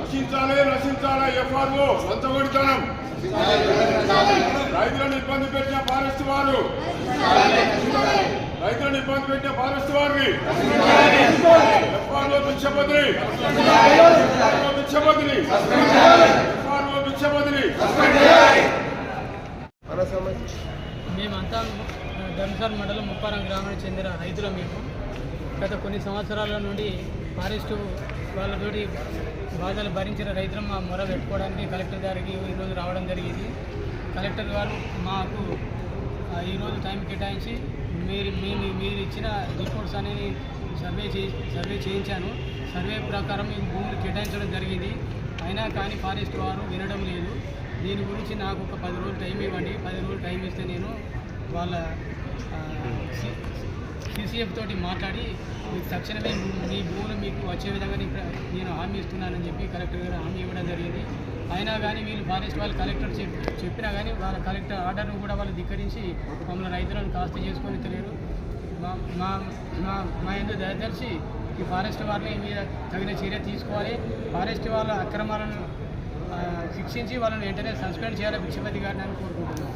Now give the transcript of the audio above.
నశించాలి రక్షించాలి ఎఫ్ఆర్ఓ సొంతగొడితనం రైతులను ఇబ్బంది పెట్టిన ఫారెస్ట్ వారు. రైతులను ఇబ్బంది పెట్టిన ఫారెస్ట్ వారిని. ఎఫ్ఆర్ఓ భిక్షపతిని ఎఫ్ఆర్ఓ భిక్షపతిని ఎఫ్ఆర్ఓ భిక్షపతిని మేమంతా ధర్మసార్ మండలం ముప్పారం గ్రామానికి చెందిన రైతుల మేము. గత కొన్ని సంవత్సరాల నుండి ఫారెస్టు వాళ్ళతోటి బాధలు భరించిన రైతులు మా మొర పెట్టుకోవడానికి కలెక్టర్ గారికి ఈరోజు రావడం జరిగింది కలెక్టర్ గారు మాకు ఈరోజు టైం కేటాయించి మీరు మేము మీరు ఇచ్చిన రిపోర్ట్స్ అనేది సర్వే చే సర్వే చేయించాను సర్వే ప్రకారం మేము భూములు కేటాయించడం జరిగింది అయినా కానీ ఫారెస్ట్ వారు వినడం లేదు దీని గురించి నాకు ఒక పది రోజులు టైం ఇవ్వండి పది రోజులు టైం ఇస్తే నేను వాళ్ళ సీసీఎఫ్ తోటి మాట్లాడి మీకు తక్షణమే మీ భూములు వచ్చే విధంగా నేను హామీ ఇస్తున్నానని చెప్పి కలెక్టర్ గారు హామీ ఇవ్వడం జరిగింది. అయినా కానీ వీళ్ళు ఫారెస్ట్ వాళ్ళు కలెక్టర్ చెప్ చెప్పినా కానీ వాళ్ళ కలెక్టర్ ఆర్డర్ను కూడా వాళ్ళు ధిక్కరించి మమ్మల్ని రైతులను కాస్త చేసుకొని తెలియరు మా మా మా మా ఎందుకు ఈ ఫారెస్ట్ వారిని మీద తగిన చర్య తీసుకోవాలి. ఫారెస్ట్ వాళ్ళ అక్రమాలను శిక్షించి వాళ్ళని వెంటనే సస్పెండ్ చేయాలి భిక్షపతి గారిని అని కోరుకుంటున్నాను.